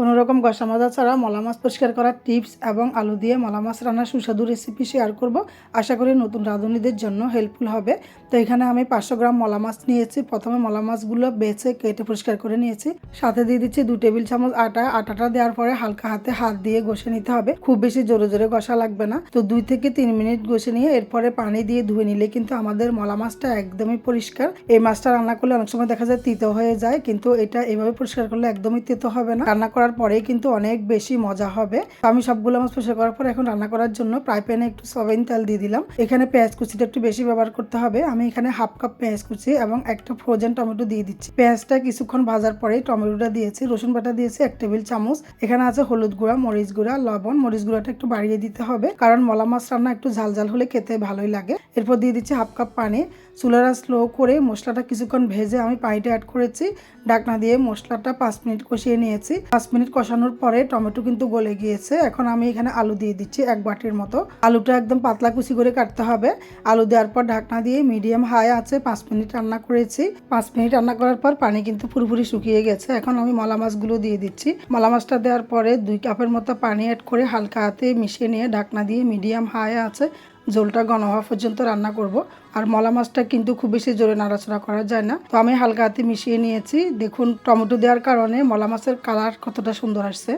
কোনো রকম গসা মাজা ছাড়া মলা মাছ পরিষ্কার করার টিপস এবং আলু দিয়ে মলা মাছ রান্নার সুস্বাদু রেসিপি শেয়ার করব। আশা করি নতুন রাঁধুনিদের জন্য হেল্পফুল হবে। তো এখানে আমি পাঁচশো গ্রাম মলা মাছ নিয়েছি। প্রথমে মলা মাছগুলো বেছে কেটে পরিষ্কার করে নিয়েছি। সাথে দিয়ে দিচ্ছি দু টেবিল চামচ আটা। আটাটা দেওয়ার পরে হালকা হাতে হাত দিয়ে ঘষে নিতে হবে। খুব বেশি জোরে জোরে ঘষা লাগবে না। তো দুই থেকে তিন মিনিট ঘষে নিয়ে এরপরে পানি দিয়ে ধুয়ে নিলে কিন্তু আমাদের মলা মাছটা একদমই পরিষ্কার। এই মাছটা রান্না করলে অনেক সময় দেখা যায় তিতো হয়ে যায়, কিন্তু এটা এভাবে পরিষ্কার করলে একদমই তিতো হবে না। রান্না করার পরেই কিন্তু অনেক বেশি মজা হবে। আমি সবগুলো মাছ পরিষ্কার করার পর এখন রান্না করার জন্য ফ্রাই প্যানে একটু সয়াবিন তেল দিয়ে দিলাম। এখানে পেঁয়াজ কুচিটা একটু বেশি ব্যবহার করতে হবে। আমি এখানে হাফ কাপ পেঁয়াজ কুচি এবং একটা ফ্রোজেন টমেটো দিয়ে দিচ্ছি। পেঁয়াজটা কিছুক্ষণ ভাজার পরে টমেটোটা দিয়েছি, রসুন বাটা দিয়েছি, এক টেবিল চামচ। এখানে আছে হলুদ গুঁড়া, মরিচ গুঁড়া, লবণ। মরিচ গুঁড়াটা একটু বাড়িয়ে দিতে হবে কারণ মলা মাছ রান্না একটু ঝাল ঝাল হলে খেতে ভালোই লাগে। এরপর দিয়ে দিচ্ছি হাফ কাপ পানি। চুলাটা স্লো করে মশলাটা কিছুক্ষণ ভেজে আমি পানিটা অ্যাড করেছি। ডাকনা দিয়ে মশলাটা পাঁচ মিনিট কষিয়ে নিয়েছি। পাঁচ মিনিট কষানোর পরে টমেটো কিন্তু গলে গিয়েছে। এখন আমি এখানে আলু দিয়ে দিচ্ছি এক বাটির মতো। আলুটা একদম পাতলা কুচি করে কাটতে হবে। আলু দেওয়ার পর ঢাকনা দিয়ে মিডিয়াম হাই আছে পাঁচ মিনিট রান্না করেছি। পাঁচ মিনিট রান্না করার পর পানি কিন্তু পুরোপুরি শুকিয়ে গেছে। এখন আমি মলা মাছগুলো দিয়ে দিচ্ছি। মলা মাছটা দেওয়ার পরে দুই কাপের মতো পানি অ্যাড করে হালকা হাতে মিশিয়ে নিয়ে ঢাকনা দিয়ে মিডিয়াম হাই আছে ঝোলটা ঘন হওয়া পর্যন্ত রান্না করব। আর মলা মাছটা কিন্তু খুব বেশি জোরে নাড়াচড়া করা যায় না। তো আমি হালকা হাতে মিশিয়ে নিয়েছি। দেখুন, টমেটো দেওয়ার কারণে মলা মাছের কালার কতটা সুন্দর আসছে।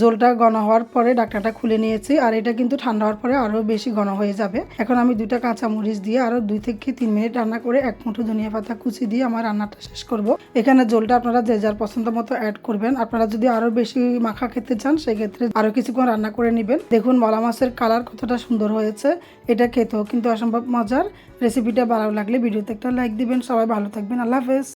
জলটা ঘন হওয়ার পরে ডাকনাটা খুলে নিয়েছি, আর এটা কিন্তু ঠান্ডা হওয়ার পরে আরও বেশি ঘন হয়ে যাবে। এখন আমি দুইটা কাঁচা মরিচ দিয়ে আরও দুই থেকে তিন মিনিট রান্না করে এক মুঠো ধনিয়া পাতা কুচি দিয়ে আমার রান্নাটা শেষ করব। এখানে জলটা আপনারা যে যার পছন্দ মতো অ্যাড করবেন। আপনারা যদি আরও বেশি মাখা খেতে চান, সেক্ষেত্রে আরও কিছুক্ষণ রান্না করে নেবেন। দেখুন, মলা মাছের কালার কতটা সুন্দর হয়েছে। এটা খেতেও কিন্তু অসম্ভব মজার। রেসিপিটা ভালো লাগলে ভিডিওতে একটা লাইক দিবেন। সবাই ভালো থাকবেন। আল্লাহ হাফেজ।